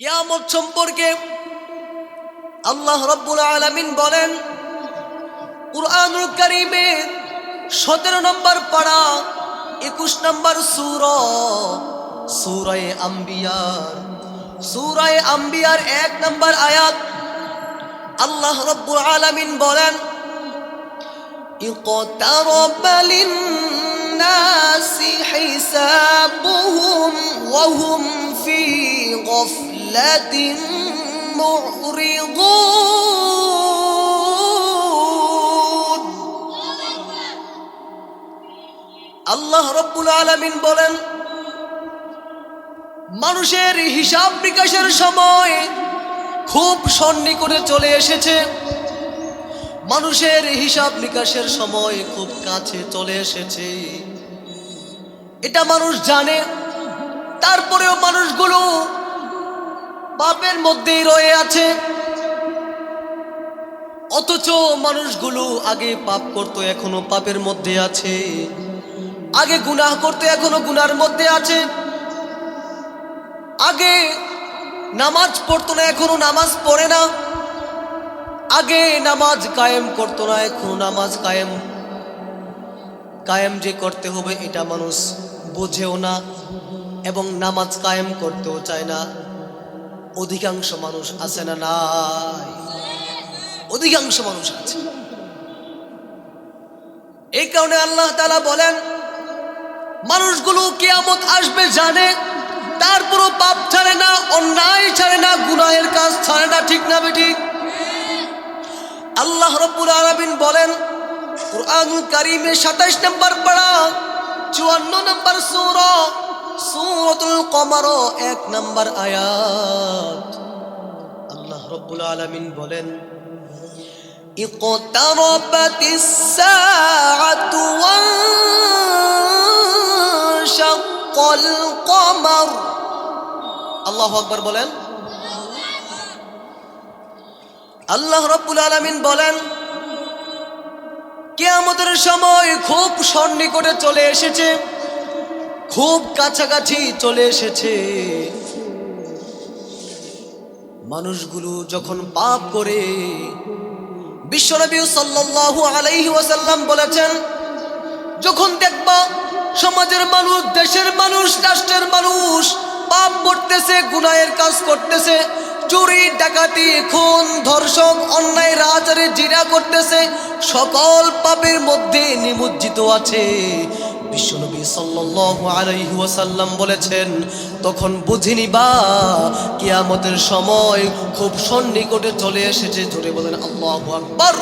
কিয়ামত সম্পর্কে আল্লাহ রব্বুল আলামিন বলেন কুরআনুল কারীমে সতেরো নম্বর পাড়া একুশ নম্বর সুর সুরায় আম্বিয়ার সুরায় আম্বিয়ার এক নম্বর আয়াত আল্লাহ রব্বুল আলামিন বলেন اقترب للناس حسابهم وهم في غفلة معرضون আল্লাহ রব্বুল আলামিন বলেন মানুষের হিসাব বিকাশের সময় খুব সন্নিকটে চলে এসেছে মানুষের হিসাব নিকাশের সময় খুব কাছে চলে এসেছে এটা মানুষ জানে তারপরেও মানুষগুলো পাপের মধ্যেই রয়ে আছে। অথচ মানুষগুলো আগে পাপ করতো, এখনও পাপের মধ্যে আছে। আগে গুনাহ করতে, এখনও গুনার মধ্যে আছে। আগে নামাজ পড়তো না, এখনও নামাজ পড়ে না। আগে নামাজ কায়েম করতো না, এখন নামাজ কায়েম। কায়েম যে করতে হবে, এটা মানুষ বোঝেও না এবং নামাজ কায়েম করতেও চায় না। অধিকাংশ মানুষ আছে না নাই? অধিকাংশ মানুষ আছে। এই কারণে আল্লাহ তালা বলেন, মানুষগুলো কেয়ামত আসবে জানে তারপরও পাপ ছাড়ে না, অন্যায় ছাড়ে না, গুনাহের কাজ ছাড়ে না, ঠিক না বেঠিক আল্লাহ রব্বুল আলামিন বলেন, কুরআনুল কারীমে 27 নম্বর পড়া 54 নম্বর সূরা সূরাতুল কমর এক নম্বর আয়াত আল্লাহ রব্বুল আলামিন বলেন اقتربت الساعة وانشق القمر আল্লাহু আকবার বলেন আল্লাহ রব্বুল আলামিন বলেন কেয়ামতের সময় খুব সন্নিকটে চলে এসেছে খুব কাছাকাছি চলে এসেছে। মানুষগুলো যখন পাপ করে বিশ্বনবী সাল্লাল্লাহু আলাইহি ওয়াসাল্লাম বলেছেন, যখন দেখবা সমাজের মানুষ, দেশের মানুষ, রাষ্ট্রের মানুষ পাপ করতেছে, গুনাহের কাজ করতেছে, চুরি, ডাকাতি, খুন ধর্ষক অন্যায় রাজারে জিরা করতেছে, সকল পাপের মধ্যে নিমজ্জিত আছে। বিশ্বনবী সাল্লাল্লাহু আলাইহি ওয়াসাল্লাম বলেছেন তখন বুঝিনি বা কিয়ামতের সময় খুব সন্নিকটে চলে এসেছে জোরে বলেন আল্লাহু আকবার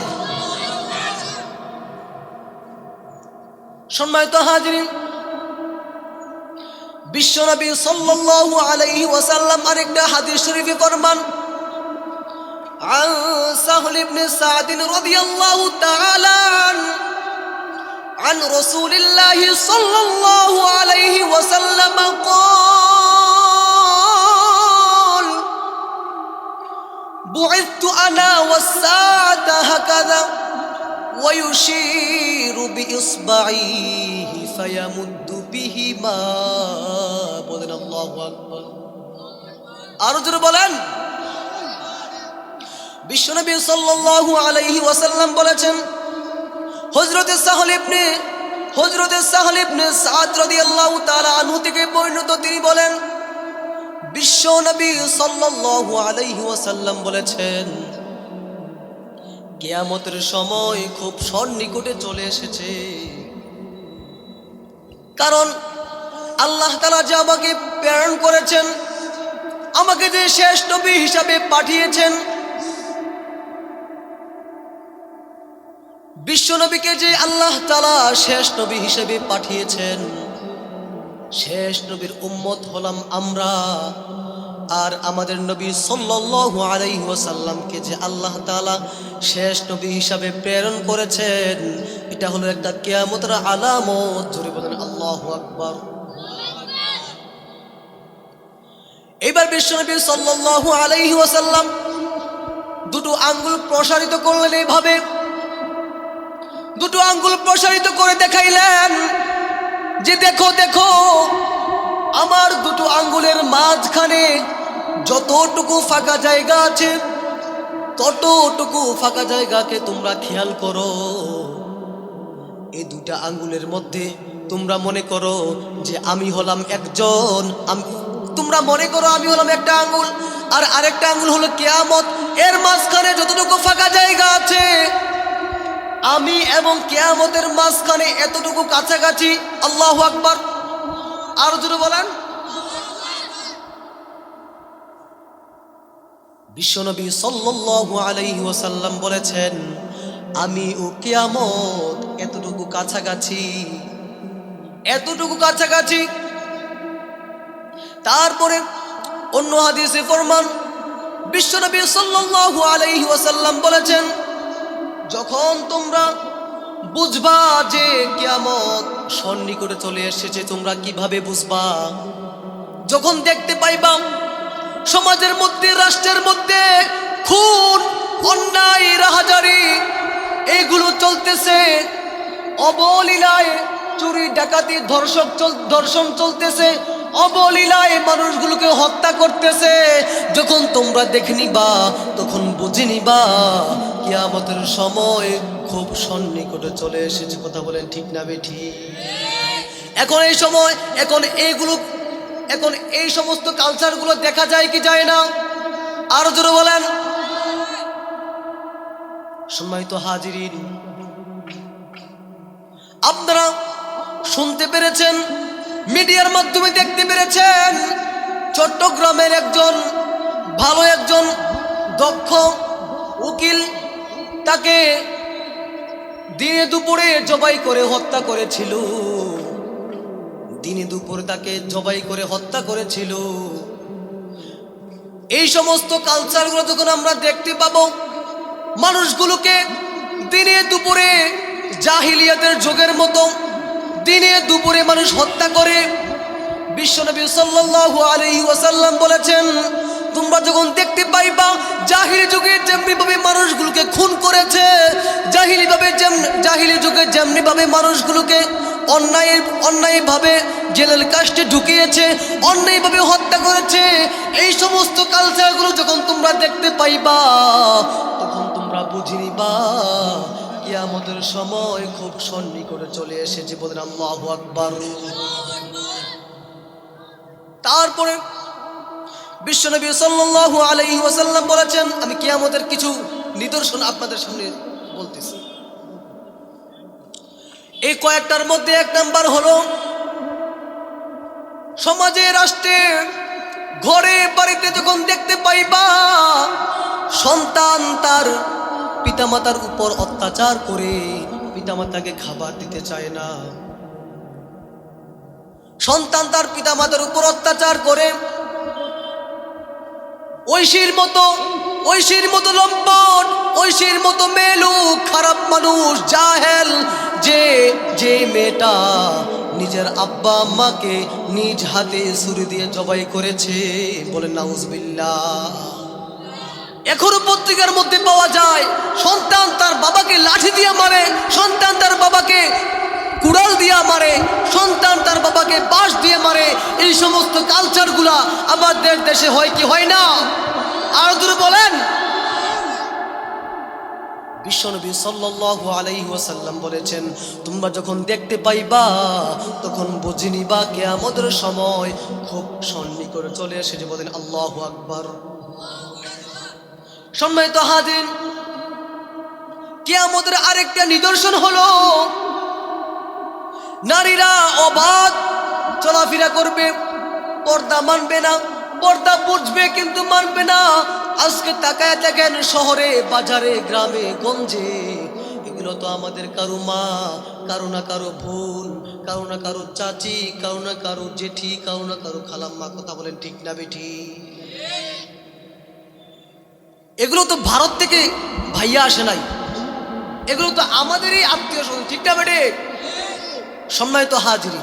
সম্মানিত হাজিরিন বিশ্বনবী সাল্লাল্লাহু আলাইহি ওয়াসাল্লাম আরেকটা হাদিস শরীফে ফরমান عن سهل بن سعد رضي الله تعالى عنه عن رسول الله صلى الله عليه وسلم قال بعثت أنا والساعة هكذا ويشير بإصبعيه فيمد بهما বলেন আল্লাহু আকবার আরো জোরে বলেন বিশ্বনবী সাল্লাল্লাহু আলাইহি ওয়াসাল্লাম বলেছেন হযরতে সাহল ইবনে, হযরতে সাহল ইবনে সাদ রাদিয়াল্লাহু তাআলা আনহু থেকে পরিণত তিনি বলেন বিশ্বনবী সাল্লাল্লাহু আলাইহি ওয়াসাল্লাম বলেছেন, কেয়ামতের সময় খুব সন্নিকটে চলে এসেছে। কারণ আল্লাহ তালা যে আমাকে প্রেরণ করেছেন, আমাকে যে শেষ নবী হিসাবে পাঠিয়েছেন বিশ্ব নবীকে যে আল্লাহ তালা শেষ নবী হিসেবে পাঠিয়েছেন, শেষ নবীর উম্মত হলাম আমরা আর আমাদের নবী সাল্লাল্লাহু আলাইহি ওয়াসাল্লামকে যে আল্লাহ তাআলা শেষ নবী হিসাবে প্রেরণ করেছেন, এটা হলো একটা কিয়ামতের আলামত। জোরে বলেন, আল্লাহু আকবার। এবার বিশ্বনবী সাল্লাল্লাহু আলাইহি ওয়াসাল্লাম দুটো আঙ্গুল প্রসারিত করলেন এইভাবে। দুটো আঙ্গুল প্রসারিত করে দেখাইলেন যে দেখো দেখো, আমার দুটো আঙ্গুলের মাঝখানে যতটুকু ফাঁকা জায়গা আছে, ততটুকু ফাঁকা জায়গাকে তোমরা খেয়াল করো। এই দুটা আঙ্গুলের মধ্যে তোমরা মনে করো যে আমি হলাম একজন, আম- তোমরা মনে করো আমি হলাম একটা আঙ্গুল, আর আরেকটা আঙ্গুল হলো কেয়ামত। এর মাঝখানে যতটুকু ফাঁকা জায়গা আছে আমি এবং কেয়ামতের মাঝখানে এতটুকু কাছাকাছি, আল্লাহ আকবার। আর জোরে বলেন। বিশ্বনবী সাল্লাল্লাহু আলাইহি ওয়াসাল্লাম বলেছেন, আমি ও কেয়ামত এতটুকু কাছাকাছি এতটুকু কাছাকাছি। তারপরে অন্য হাদিসে ফরমান, বিশ্বনবী সাল্লাল্লাহু আলাইহি ওয়াসাল্লাম বলেছেন যখন তোমরা বুঝবা যে কিয়ামত সন্নিকটে চলে এসেছে, তোমরা কীভাবে বুঝবা? যখন দেখতে পাইবাম সমাজের মধ্যে, রাষ্ট্রের মধ্যে খুন, অন্যায়, রাহাজারি এইগুলো চলতেছে। অবলীলায় চুরি, ডাকাতি ধর্ষক ধর্ষণ চলতেছে। অবলীলায় মানুষগুলোকে হত্যা করতেছে। যখন তোমরা দেখে নিবা, তখন বুঝে নিবা, কিয়ামতের সময় খুব সন্নিকটে চলে এসেছে। কথা বলেন ঠিক না বেঠি এখন এই সময়, এখন এইগুলো, এখন এই সমস্ত কালচারগুলো দেখা যায় কি যায় না? আরও জোরে বলেন। সম্মানিত হাজিরিন, আপনারা শুনতে পেরেছেন মিডিয়ার মাধ্যমে দেখতে পেরেছেন চট্টগ্রামের একজন, ভালো একজন, দক্ষ উকিল, তাকে দিনে দুপুরে জবাই করে হত্যা করেছিল। দিনে দুপুরে তাকে জবাই করে হত্যা করেছিল। এই সমস্ত কালচারগুলো যখন আমরা দেখতে পাবো, মানুষগুলোকে দিনে দুপুরে জাহিলিয়াতের যুগের মতো দিনে দুপুরে মানুষ হত্যা করে। বিশ্বনবী সাল্লাল্লাহু আলাইহি ওয়াসাল্লাম বলেছেন, তোমরা যখন দেখতে পাইবা, জাহিলি যুগে যেমনি ভাবে মানুষগুলোকে খুন করেছে জাহিলি ভাবে জাহিলি যুগে যেমনি ভাবে মানুষগুলোকে অন্যায় অন্যায়ভাবে জেলের কাস্টে ঢুকিয়েছে, অন্যায়ভাবে হত্যা করেছে, এই সমস্ত কালচারগুলো যখন তোমরা দেখতে পাইবা, তখন তোমরা বুঝে নিবা কিয়ামতের সময় খুব সন্নিকটে চলে এসেছে বলেন আল্লাহু আকবার। তারপরে বিশ্বনবী সাল্লাল্লাহু আলাইহি ওয়াসাল্লাম বলেছেন, আমি কিয়ামতের কিছু নিদর্শন আপনাদের সামনে বলতেছি। এই কয়েকটার মধ্যে এক নাম্বার হলো, সমাজে, রাষ্ট্রে, ঘরে, বাড়িতে যখন দেখতে পাইবা সন্তান তার পিতামাতার উপর অত্যাচার করে পিতামাতাকে খাবার দিতে চায় না। সন্তান তার পিতামাতার উপর অত্যাচার করে। ঐশীর মতো ঐশীর মতো লম্পট, ঐশীর মতো মেলু খারাপ মানুষ, জাহেল, যে যে মেয়েটা নিজের আব্বা আম্মাকে নিজ হাতে ছুরি দিয়ে জবাই করেছে, বলে নাউজবিল্লাহ। এখনও পত্রিকার মধ্যে পাওয়া যায়, সন্তান তার বাবাকে লাঠি দিয়ে মারে, সন্তান তার বাবাকে কুড়াল দিয়া মারে, সন্তান তার বাবাকে বাঁশ দিয়ে মারে, এই সমস্ত কালচারগুলা আমাদের দেশে হয় কি হয় না? আর দূরে বলেন। বিশ্বনবী সাল্লাল্লাহু আলাইহি ওয়াসাল্লাম বলেছেন, তোমরা যখন দেখতে পাইবা, তখন বুঝে নিবা কিয়ামতের সময় খুব সন্নিকটে চলে এসেছে। বলেন, আল্লাহু আকবার। সম্মানিত হাজির, কিয়ামতের আরেকটা নিদর্শন হলো, নারীরা অবাধ চলাফেরা করবে, পর্দা মানবে না, পর্দা বুঝবে কিন্তু মানবে না। আজকে তাকায় দেখেন শহরে, বাজারে, গ্রামে, গঞ্জে, এগুলো তো আমাদের কারও মা, কারও না কারও বোন, কারও না কারও চাচি, কারও না কারও জেঠি, কারও না কারও খালাম্মা, কথা বলেন ঠিক না বেঠি। এগুলো তো ভারত থেকে ভাইয়া আসে নাই। এগুলো তো আমাদেরই আত্মীয় স্বজন, ঠিক না বেটে? সম্মানিত হাজিরি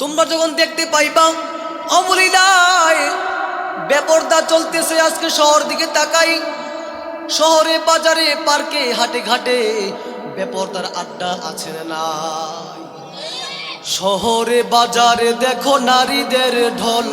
তোমরা যখন দেখতে পাইবা অবলীলায় বেপর্দা চলতেছে আজকে শহর দিকে তাকাই। শহরে, বাজারে, পার্কে, হাটে ঘাটে বেপর্দার আড্ডা আছে না শহরে, বাজারে দেখো নারীদের ঢল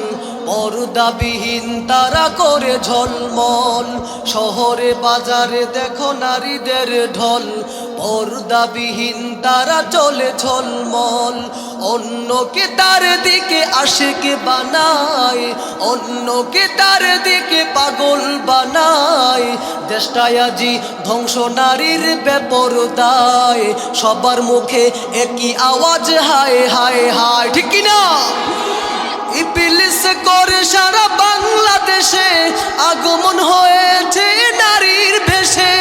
পর্দাবিহীন তারা করে ঝলমল। শহরে, বাজারে দেখো নারীদের ঢল। পর্দাবিহীন তারা চলে ঝলমল। অন্যকে তার দিকে আশেকে বানায়। অন্যকে তার দিকে পাগল বানায়। দেশটায় আজি ধ্বংস নারীর ব্যাপর বেপরদায়। সবার মুখে একই আওয়াজ, হায় হায় হায়, ঠিক কি ইপিলিস করে সারা বাংলাদেশে আগমন হয়েছে নারীর ভেসে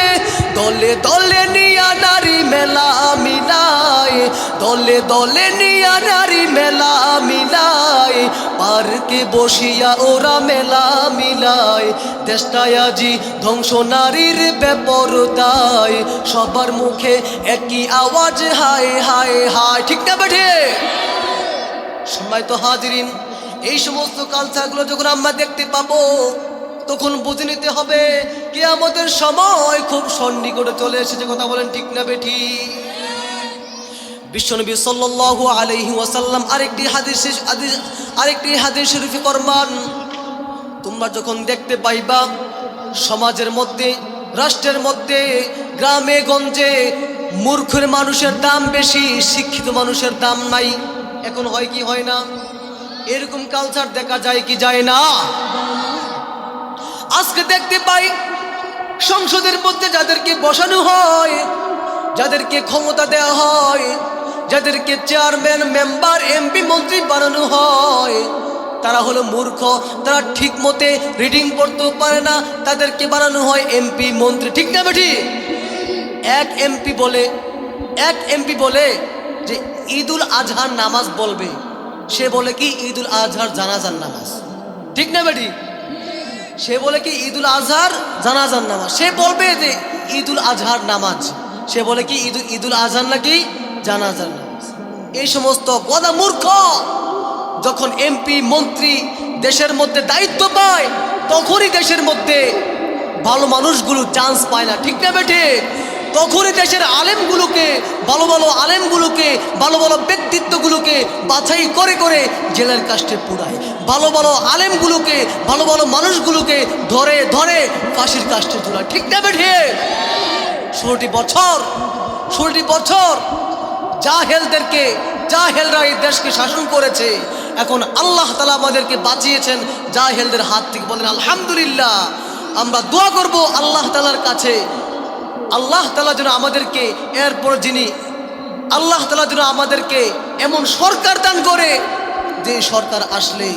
দলে দলে নিয়া নারী মেলা মিলায়। দলে দলে নিয়া নারী মেলা মিলায়। পার্কে বসিয়া ওরা মেলা মিলায়। দেশটায় আজি ধ্বংস নারীর বেপরদায়। সবার মুখে একই আওয়াজ, হায় হায় হায়। ঠিক না বেঠে? সময় তো হাজিরিন এই সমস্ত কালচারগুলো যখন আমরা দেখতে পাবো, তখন বুঝে নিতে হবে কে আমাদের সময় খুব সন্নিকটে চলে এসেছে। কথা বলেন ঠিক না বেঠি? বিশ্বনবী সাল্লাল্লাহু আলাইহি ওয়াসাল্লাম আরেকটি হাদিস আরেকটি হাদিস শরীফে ফরমান, তোমরা যখন দেখতে পাইবা, সমাজের মধ্যে, রাষ্ট্রের মধ্যে, গ্রামে, গঞ্জে, মূর্খের মানুষের দাম বেশি, শিক্ষিত মানুষের দাম নাই। এখন হয় কি হয় না? এরকম কালচার দেখা যায় কি যায় না? আজকে দেখতে পাই, সংসদের মধ্যে যাদেরকে বসানো হয়, যাদেরকে ক্ষমতা দেওয়া হয়, যাদেরকে চেয়ারম্যান মেম্বার এমপি মন্ত্রী বানানো হয়, তারা হলো মূর্খ। তারা ঠিক মতে রিডিং পড়তেও পারে না, তাদেরকে বানানো হয় এমপি মন্ত্রী। ঠিক না বেঠি? এক এমপি বলে, এক এমপি বলে যে ঈদুল আজহার নামাজ বলবে। সে বলে কি ঈদুল আজহার জানাজার নামাজ। ঠিক না বেটি? সে বলে কি ঈদুল আজহার জানাজার নামাজ। সে বলবে যে ঈদুল আজহার নামাজ। সে বলে কি ঈদুল ঈদুল আজহার নাকি জানাজার নামাজ। এই সমস্ত গদা মূর্খ যখন এমপি মন্ত্রী দেশের মধ্যে দায়িত্ব পায়, তখনই দেশের মধ্যে ভালো মানুষগুলো চান্স পায় না। ঠিক না বেঠে তখনই দেশের আলেমগুলোকে, ভালো ভালো আলেমগুলোকে, ভালো ভালো ব্যক্তিত্বগুলোকে বাছাই করে করে জেলের কাষ্টে পুরায় ভালো ভালো আলেমগুলোকে, ভালো ভালো মানুষগুলোকে ধরে ধরে ফাঁসির কাষ্টে তোলায়। ঠিক না বেঠে? ষোলোটি বছর ষোলোটি বছর জাহেলদেরকে, জাহেলরা এই দেশকে শাসন করেছে। এখন আল্লাহ তালা আমাদেরকে বাঁচিয়েছেন জাহেলদের হাত থেকে। বলেন, আলহামদুলিল্লাহ, আমরা দোয়া করব আল্লাহ তালার কাছে আল্লাহ তালা যেন আমাদেরকে, এরপর যিনি আল্লাহ তালা যেন আমাদেরকে এমন সরকার দান করে, যে সরকার আসলে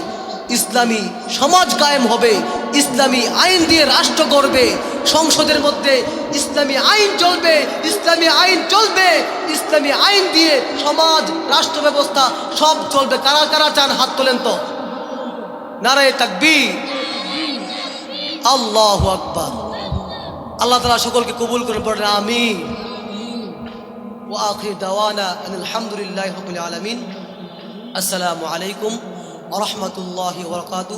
ইসলামী সমাজ কায়েম হবে, ইসলামী আইন দিয়ে রাষ্ট্র গড়বে, সংসদের মধ্যে ইসলামী আইন চলবে, ইসলামী আইন চলবে, ইসলামী আইন দিয়ে সমাজ, রাষ্ট্র ব্যবস্থা সব চলবে। কারা কারা চান হাত তোলেন তো? নারায় তাকবি আল্লাহ আকবার। আল্লাহ তালা সকলকে কবুল করে পড়েন আমি ও আখির দাওয়ানা আলহামদুলিল্লাহ রবিল আলমিন আসসালামু আলাইকুম আ রহমতুল্লাহ বরকাতু